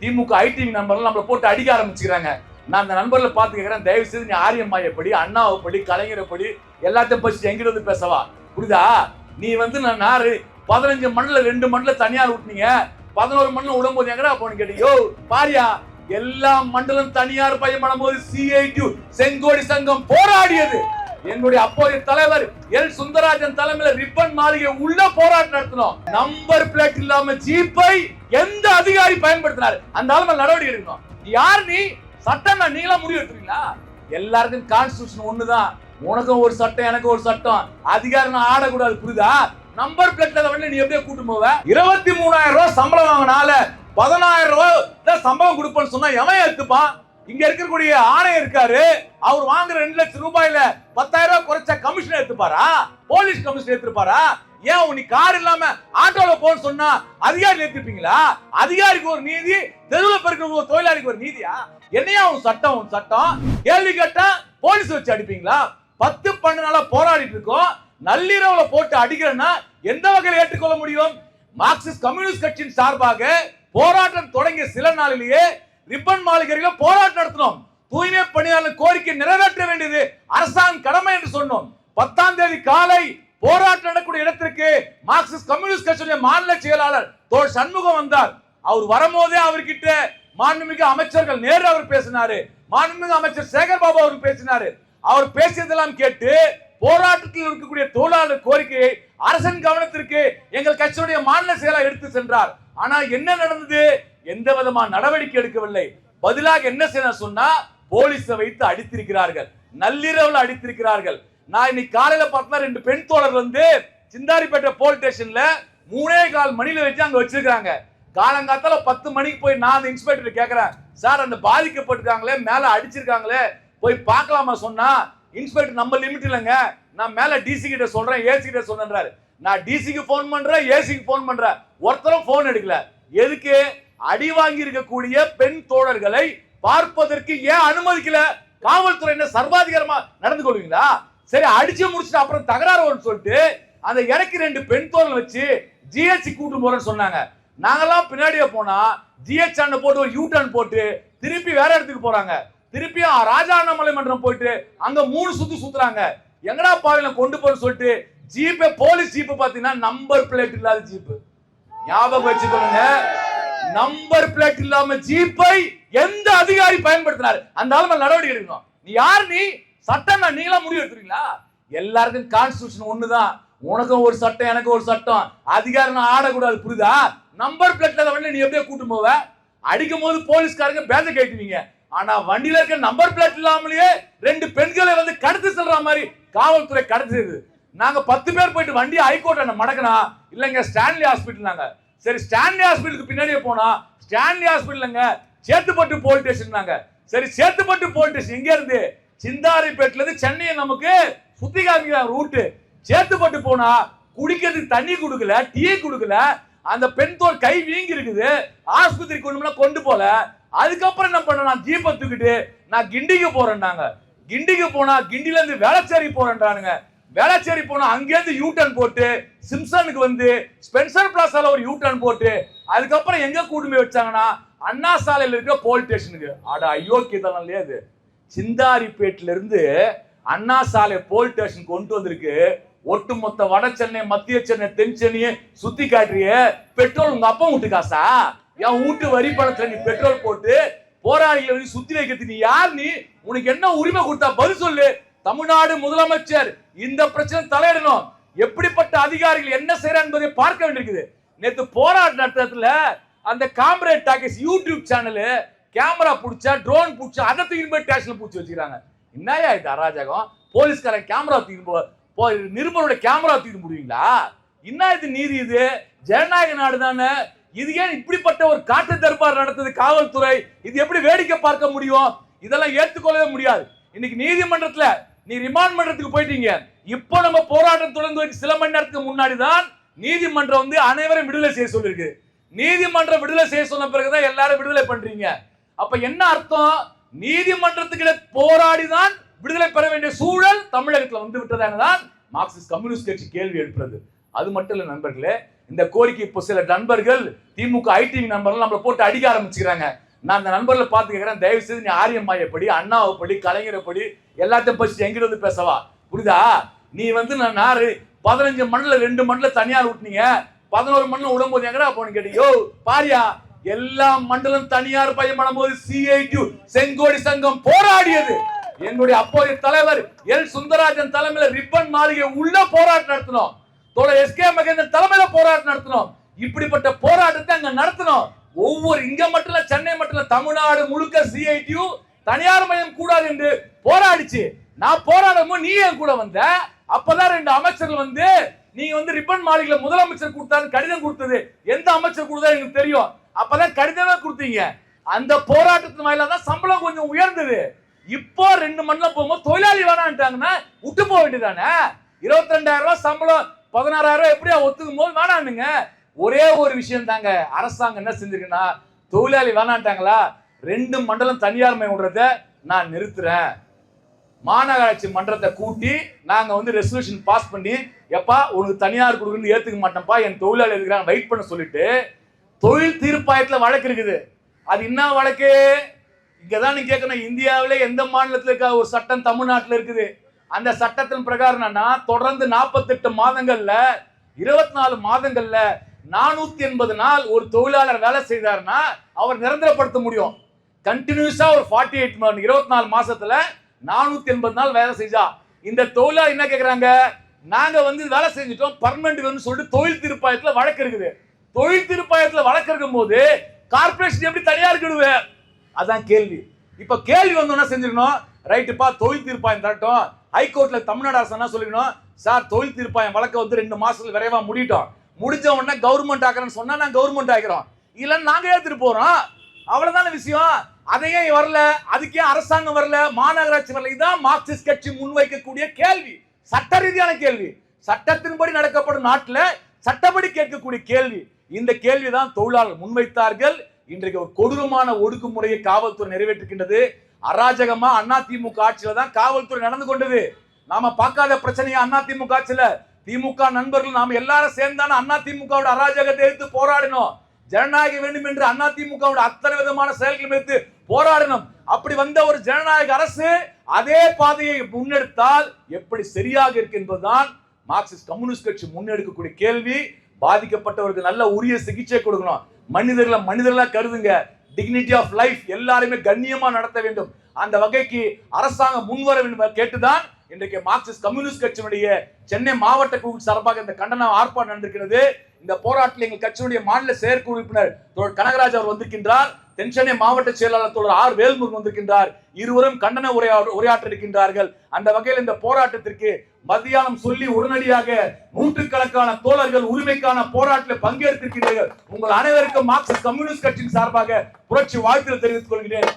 திமுக ID நண்பர்கள் நம்மளை போட்டு அடிக்க ஆரம்பிச்சுக்கிறாங்க. நான் அந்த நண்பர்களை பார்த்து கேட்குறேன் தயவு செய்து நீ ஆரியம்மாயை படி அண்ணாவை படி கலைஞரை படி எல்லாத்தையும் பசி எங்கிட்ட வந்து பேசவா? புரியுதா? நீ வந்து நான் நாரு பதினஞ்சு மண்ணில் ரெண்டு மண்ணில் தனியார் விட்டுனீங்க பதினோரு மண்ணில் விடும்போது எங்கடா போன்னு கேட்டீங்க யோ பாரியா எல்லா மண்டலம் தனியார் பயன்படும் போது சிஐடி செங்கோடி சங்கம் போராடியது. எங்களுடைய அப்போதைய தலைவர் எல். சுந்தரராஜன் தலைமையில் ரிப்பன் மாளிகை உள்ள போராட்டம் நடத்தினோம். நம்பர் பிளேட் இல்லாம ஜீப்பை எந்த அதிகாரி பயன்படுத்தினார் அந்த ஆளுமை நடவடிக்கை எடுக்கணும். யார் நீ? சட்டம் நான் நீங்களா முடிவு எடுத்துறீங்களா எல்லாருக்கும் கான்ஸ்டியூஷன் ஒண்ணுதான். உனக்கும் ஒரு சட்டம் எனக்கு ஒரு சட்டம். அதிகாரம் ஆடக்கூடாது புரியுதா? நம்பர் பிளேட்ல வந்து நீ எப்படியே கூட்டு போவ. இருபத்தி மூணாயிரம் ரூபாய் சம்பளம் வாங்கினால பதினாயிரம் ரூபாய் தான் சம்பளம் கொடுப்பேன்னு சொன்னா எவன் எடுத்துப்பான் இங்க இருக்கக்கூடிய ஆணையர் இருக்காரு. அவர் வாங்குற ரெண்டு லட்சம் ரூபாயில பத்தாயிரம் ரூபாய் குறைச்ச கமிஷன் எடுத்துப்பாரா போலீஸ் கமிஷன் எடுத்துப்பாரா ஏன் நீ கார் இல்லாம ஆட்டோல போன்னு சொன்னா அதிகாரி நிறுத்திப்பீங்களா அதிகாரிக்கு ஒரு நீதி தெருவில் பிறக்கிற ஒரு தொழிலாளிக்கு ஒரு நீதியா? என்னையா உன் சட்டம் உன் சட்டம்? கேள்வி கேட்டா போலீஸ் வச்சு அடிப்பீங்களா? பத்து பன்னெண்டு நாளா போராடிட்டு இருக்கோம். நள்ளிரவுல போட்டு அடிக்கிறேன்னா எந்த வகையில் ஏற்றுக்கொள்ள முடியும்? மார்க்சிஸ்ட் கம்யூனிஸ்ட் கட்சியின் சார்பாக போராட்டம் தொடங்கிய சில நாளிலேயே ரிப்பன் மாளிகையில போராட்டம் நடத்தினோம். தூய்மை பணியாளர் கோரிக்கை நிறைவேற்ற வேண்டியது அரசாங்க கடமை என்று சொன்னோம். பத்தாம் தேதி காலை போராட்டம் நடக்கூடிய இடத்திற்கு மார்க்சிஸ்ட் கம்யூனிஸ்ட் கட்சியுடைய மாநில செயலாளர் தோல் சண்முகம் வந்தார். அவர் வரும்போதே அவர்கிட்ட மாண்புமிகு அமைச்சர்கள் நேரு அவர் பேசினாரு. மாண்புமிகு அமைச்சர் சேகர் பாபு அவர் பேசினாரு. அவர் பேசியதெல்லாம் கேட்டு போராட்டத்தில் இருக்கக்கூடிய தொழிலாளர் கோரிக்கையை அரசன் கவனத்திற்கு எங்கள் கட்சியுடைய மாநில செயலாளர் எடுத்து சென்றார். ஆனா என்ன நடந்தது? எந்த விதமான நடவடிக்கை எடுக்கவில்லை. பதிலாக என்ன செய்ய சொன்னா போலீஸை வைத்து அடித்திருக்கிறார்கள். நள்ளிரவில் அடித்திருக்கிறார்கள். நான் இன்னைக்கு காலையில பார்த்தா ரெண்டு பெண் தோழர் வந்து சிந்தாரிப்பேட்டை போலீஸ் ஸ்டேஷன்ல மூணே கால் மணியில வச்சு அங்க வச்சிருக்காங்க காலங்காத்தால பத்து மணிக்கு போய் நான் அந்த இன்ஸ்பெக்டர் கேட்கறேன் சார் அந்த பாதிக்கப்பட்டிருக்காங்களே மேல அடிச்சிருக்காங்களே போய் பார்க்கலாமா? சொன்னா இன்ஸ்பெக்டர் நம்ம லிமிட் இல்லைங்க. நான் மேல டிசி கிட்ட சொல்றேன் ஏசி கிட்ட சொல்றேன்றாரு. நான் டிசிக்கு ஃபோன் பண்றேன் ஏசிக்கு ஃபோன் பண்றேன். ஒருத்தரும் ஃபோன் எடுக்கல. எதுக்கு? அடி வாங்கி இருக்கக்கூடிய பெண் தோழர்களை பார்ப்பதற்கு ஏன் அனுமதிக்கல? காவல்துறை என்ன சர்வாதிகாரமா நடந்து கொள்வீங்களா? சரி அடிச்சு முடிச்சுட்டு அப்புறம் தகராறு வரும்னு சொல்லிட்டு அந்த இறக்கி ரெண்டு பெண் தோழர் வச்சு ஜிஹெச்சி கூட்டு போறேன்னு சொன்னாங்க. நாங்கெல்லாம் பின்னாடியே போனா ஜிஹெச் அண்ணன் போட்டு ஒரு யூ டர்ன் போட்டு திருப்பி வேற இடத்துக்கு போறாங்க. திருப்பியும் ராஜா அண்ணாமலை மன்றம் போயிட்டு அங்க மூணு சுத்து சுத்துறாங்க. எங்கடா பாவில கொண்டு போன்னு சொல்லிட்டு ஜீப்பு போலீஸ் ஜீப்பு பாத்தீங்கன்னா நம்பர் பிளேட் இல்லாத ஜீப்பு ஞாபகம் வச்சுக்கோங்க. நம்பர் பிளேட் இல்லாம ஜீப்பை எந்த அதிகாரி பயன்படுத்தினாரு? அந்த அளவு நடவடிக்கை எடுக்கணும். நீ யார் நீ? சட்டம் நான் நீங்களா முடிவு எடுத்துறீங்களா எல்லாருக்கும் கான்ஸ்டியூஷன் ஒண்ணுதான். உனக்கும் ஒரு சட்டம் எனக்கும் ஒரு சட்டம். அதிகாரம் நான் ஆடக்கூடாது புரியுதா? நம்பர் பிளேட்ல வண்டி நீ எப்படியே கூட்டு போவ. அடிக்கும் போது போலீஸ்காரங்க பேச கேட்டுவீங்க. ஆனா வண்டியில இருக்க நம்பர் பிளேட் இல்லாமலேயே ரெண்டு பெண்களை வந்து கடத்து செல்ற மாதிரி காவல்துறை கடத்து செய்யுது நாங்க பத்து பேர் போயிட்டு வண்டி ஹைகோர்ட் என்ன மடக்கனா இல்லைங்க ஸ்டான்லி ஹாஸ்பிட்டல் நாங்க. சரி ஸ்டான்லி ஹாஸ்பிட்டலுக்கு பின்னாடியே போனா ஸ்டான்லி ஹாஸ்பிட்டலுங்க சேத்துப்பட்டு போலீஸ் ஸ்டேஷன் நாங்க. சரி சேத்துப்பட்டு போலீஸ் ஸ்டேஷன் எங்க இருந்து? சிந்தாரிப்பேட்ல இருந்து சென்னையை நமக்கு சுத்தி காமிக்கிறாங்க ரூட்டு சேத்துப்பட்டு போனா குடிக்கிறதுக்கு தண்ணி கொடுக்கல டீ கொடுக்கல அந்த பெண் தோல் கை வீங்கி இருக்குது ஆஸ்பத்திரி கொண்டு கொண்டு போல. அதுக்கப்புறம் என்ன பண்ண நான் தீபம் தூக்கிட்டு நான் கிண்டிக்கு போறேன்னாங்க கிண்டிக்கு போனா கிண்டில இருந்து வேளச்சேரி போறேன்றானுங்க. வேளச்சேரி போனா அங்கேருந்து யூ டர்ன் போட்டு சிம்சனுக்கு வந்து ஸ்பென்சர் பிளாசால ஒரு யூ டர்ன் போட்டு அதுக்கப்புறம் எங்க கூட்டு போய் வச்சாங்கன்னா அண்ணா சாலையில் இருக்க போலீஸ் ஸ்டேஷனுக்கு. அட ஐயோ அயோக்கியதனம் இல்லையா அது சிந்தாரிப்பேட்டிலிருந்து அண்ணா சாலை போலீஸ் ஸ்டேஷன் கொண்டு வந்திருக்கு. ஒட்டுமொத்த வட சென்னை மத்திய சென்னை தென் சென்னையை சுத்தி காட்டுறிய. பெட்ரோல் உங்க அப்பா வீட்டு காசா? என் வீட்டு வரி பணத்துல நீ பெட்ரோல் போட்டு போராளிகளை சுத்தி வைக்கிறது நீ யார் நீ? உனக்கு என்ன உரிமை கொடுத்தா பதில் சொல்லு. தமிழ்நாடு முதலமைச்சர் இந்த பிரச்சனை தலையிடணும். எப்படிப்பட்ட அதிகாரிகள் என்ன செய்யற என்பதை பார்க்க வேண்டியிருக்குது. நேற்று போராட்ட நடத்தத்துல அந்த comrade talkies YouTube channel camera பிடிச்சா ட்ரோன் பிடிச்சா அதை தூக்கின்னு போய் ஸ்டேஷனில் பிடிச்சி வச்சுக்கிறாங்க. என்னையா இது அராஜகம்? போலீஸ்காரன் கேமரா தூக்கிட்டு போ போ நிருபரோட கேமரா தூக்கி முடியுங்களா என்ன இது நீதி இது? ஜனநாயக நாடு தானே. இது ஏன் இப்படிப்பட்ட ஒரு காட்டு தர்பார் நடத்துது காவல்துறை? இது எப்படி வேடிக்கை பார்க்க முடியும்? இதெல்லாம் ஏற்றுக்கொள்ளவே முடியாது. இன்னைக்கு நீதிமன்றத்துல நீ ரிமாண்ட் மன்றத்துக்கு போயிட்டீங்க. இப்போ நம்ம போராட்டம் தொடர்ந்து வைக்க சில மணி நேரத்துக்கு முன்னாடி தான் நீதிமன்றம் வந்து அனைவரும் விடுதலை செய்ய சொல்லிருக்கு. நீதிமன்றம் விடுதலை செய்ய சொன்ன பிறகுதான் எல்லாரும் விடுதலை பண்றீங்க. அப்ப என்ன அர்த்தம்? நீதிமன்றத்துக்கு போராடி தான் விடுதலை பெற வேண்டிய சூழல் தமிழகத்தில் வந்து விட்டதாக தான் மார்க்சிஸ்ட் கம்யூனிஸ்ட் கட்சி கேள்வி எழுப்புறது. அது மட்டும் இல்லை நண்பர்களே இந்த கோரிக்கை இப்போ சில நண்பர்கள் திமுக ஐடி நண்பர்கள் நம்மளை போட்டு அடிக்க ஆரம்பிச்சுக்கிறாங்க. நான் அந்த நண்பர்களை பார்த்து கேட்குறேன் தயவு செய்து நீ ஆரியம்மாயை படி அண்ணாவை படி கலைஞரை படி எல்லாத்தையும் பசி எங்கிட்ட வந்து பேசவா? புரியுதா? நீ வந்து நான் நாரு பதினஞ்சு மண்ணில் ரெண்டு மண்ணில் தனியார் விட்டுனீங்க பதினோரு மண்ணில் விடும்போது எங்கடா போன கேட்டீங்க யோ பாரியா. எல்லா மண்டலம் தனியார் பையன் போது சிஐடி செங்கோடி சங்கம் போராடியது. எங்களுடைய அப்போதைய தலைவர் எல் சுந்தரராஜன் தலைமையில ரிப்பன் மாளிகை உள்ள போராட்டம் நடத்தினோம். தோழர் எஸ்கே மகேந்திரன் தலைமையில போராட்டம் நடத்தினோம். இப்படிப்பட்ட போராட்டத்தை அங்க நடத்தினோம். ஒவ்வொரு இங்க மட்டும் இல்ல சென்னை மட்டும் இல்ல தமிழ்நாடு முழுக்க சிஐடியு தனியார் மயம் கூடாது என்று போராடிச்சு. நான் போராடும் நீ என் கூட வந்த. அப்பதான் ரெண்டு அமைச்சர்கள் வந்து நீங்க வந்து ரிப்பன் மாளிகையில முதலமைச்சர் கொடுத்தாரு கடிதம் கொடுத்தது. எந்த அமைச்சர் கொடுத்தா எனக்கு தெரியும். அப்பதான் கடிதமே கொடுத்தீங்க. அந்த போராட்டத்தின் வாயிலாக தான் சம்பளம் கொஞ்சம் உயர்ந்தது. இப்போ ரெண்டு மண்ணில் போகும்போது தொழிலாளி வேணான்ட்டாங்கன்னா விட்டு போக வேண்டியதானே இருபத்தி ரெண்டாயிரம் ரூபாய் சம்பளம் பதினாறாயிரம் ரூபாய் எப்படியா ஒத்துக்கும் போது வேணானுங்க ஒரே ஒரு விஷயம் தாங்க அரசாங்கம் என்ன செஞ்சிருக்குன்னா தொழிலாளி வேணான்ட்டாங்களா? ரெண்டு மண்டலம் தனியார் மயம் விடுறத நான் நிறுத்துறேன். மாநகராட்சி மன்றத்தை கூட்டி நாங்கள் வந்து ரெசல்யூஷன் பாஸ் பண்ணி எப்பா உனக்கு தனியார் கொடுக்குன்னு ஏற்றுக்க மாட்டேன்ப்பா என் தொழிலாளி இருக்கிறாங்க வெயிட் பண்ண சொல்லிட்டு தொழில் தீர்ப்பாயத்தில் வழக்கு இருக்குது. அது என்ன வழக்கு? இங்கதான் நீ கேட்கணும் இந்தியாவிலே எந்த மாநிலத்தில் இருக்க? ஒரு சட்டம் தமிழ்நாட்டில் இருக்குது. அந்த சட்டத்தின் பிரகாரம் என்னன்னா தொடர்ந்து நாற்பத்தெட்டு மாதங்களில் இருபத்தி நாலு மாதங்களில் நானூற்றி எண்பது நாள் ஒரு தொழிலாளர் வேலை செய்தார்னா அவர் நிரந்தரப்படுத்த முடியும். கண்டினியூஸாக ஒரு ஃபார்ட்டி எயிட் இருபத்தி நாலு மாதத்தில் நானூற்றி எண்பது நாள் வேலை செஞ்சா. இந்த தொழிலாளர் என்ன கேட்குறாங்க நாங்கள் வந்து வேலை செஞ்சுட்டோம் பர்மனெண்ட் வேணும்னு சொல்லிட்டு தொழில் திருப்பாயத்தில் வழக்கு இருக்குது. தொழில் திருப்பாயத்தில் வழக்கு இருக்கும் போது கார்பரேஷன் எப்படி தனியா கிடுவே அதான் கேள்வி. இப்ப கேள்வி வந்து செஞ்சிருக்கணும்? ரைட்டுப்பா தொழில் தீர்ப்பாயம் தரட்டும். ஹைகோர்ட்ல தமிழ்நாடு அரசு என்ன சொல்லிக்கணும்? சார் தொழில் தீர்ப்பாயம் வழக்க வந்து ரெண்டு மாசத்துல விரைவா முடிட்டோம். முடிஞ்ச உடனே கவர்மெண்ட் ஆக்குறேன்னு சொன்னா நான் கவர்மெண்ட் ஆகிறோம் இல்லைன்னு நாங்க ஏத்துட்டு போறோம். அவ்வளவுதான விஷயம். அதையே வரல? அதுக்கே அரசாங்கம் வரல? மாநகராட்சி வரல? இதுதான் மார்க்சிஸ்ட் கட்சி முன்வைக்கக்கூடிய கேள்வி. சட்ட ரீதியான கேள்வி. சட்டத்தின்படி நடக்கப்படும் நாட்டில் சட்டப்படி கேட்கக்கூடிய கேள்வி. இந்த கேள்விதான் தொழிலாளர் முன்வைத்தார்கள். இன்றைக்கு ஒரு கொடூரமான ஒடுக்குமுறையை காவல்துறை நிறைவேற்றுகின்றது. அராஜகமா திமுக ஆட்சியில தான் காவல்துறை நடந்து கொண்டது. நாம பார்க்காத பிரச்சனையா திமுக ஆட்சியில. திமுக நண்பர்கள் நாம எல்லாரும் சேர்ந்தான திமுகவோட அராஜகத்தை எதிர்த்து போராடினோம் ஜனநாயகம் வேண்டும் என்று திமுகவோட அத்தனை விதமான செயல்களும் எடுத்து போராடினோம் அப்படி வந்த ஒரு ஜனநாயக அரசு அதே பாதையை முன்னெடுத்தால் எப்படி சரியாக இருக்கு என்பதுதான் மார்க்சிஸ்ட் கம்யூனிஸ்ட் கட்சி முன்னெடுக்கக்கூடிய கேள்வி. பாதிக்கப்பட்டவருக்கு நல்ல உரிய சிகிச்சை கொடுக்கணும். மனிதர்களை மனிதர்களா கருதுங்க. டிக்னிட்டி ஆஃப் லைஃப் எல்லாருமே கண்ணியமா நடத்த வேண்டும். அந்த வகைக்கு அரசாங்கம் முன்வர வேண்டும் கேட்டுதான் இன்றைக்கு மார்க்சிஸ்ட் கம்யூனிஸ்ட் கட்சியினுடைய சென்னை மாவட்ட குழு சார்பாக இந்த கண்டன ஆர்ப்பாட்டம் நடந்திருக்கிறது. இந்த போராட்டத்தில் எங்கள் கட்சியினுடைய மாநில செயற்குழு உறுப்பினர் தோழர் கனகராஜ் அவர் வந்திருக்கின்றார். தென்சென்னை மாவட்ட செயலாளர் தோழர் ஆர் வேல்முருகன் வந்திருக்கின்றார். இருவரும் கண்டன உரையா உரையாற்ற இருக்கின்றார்கள் அந்த வகையில் இந்த போராட்டத்திற்கு மத்தியானம் சொல்லி உடனடியாக நூற்றுக்கணக்கான தோழர்கள் உரிமைக்கான போராட்டத்தில் பங்கேற்றிருக்கிறீர்கள் உங்கள் அனைவருக்கும் மார்க்சிஸ்ட் கம்யூனிஸ்ட் கட்சியின் சார்பாக புரட்சி வாழ்த்து தெரிவித்துக் கொள்கிறேன்.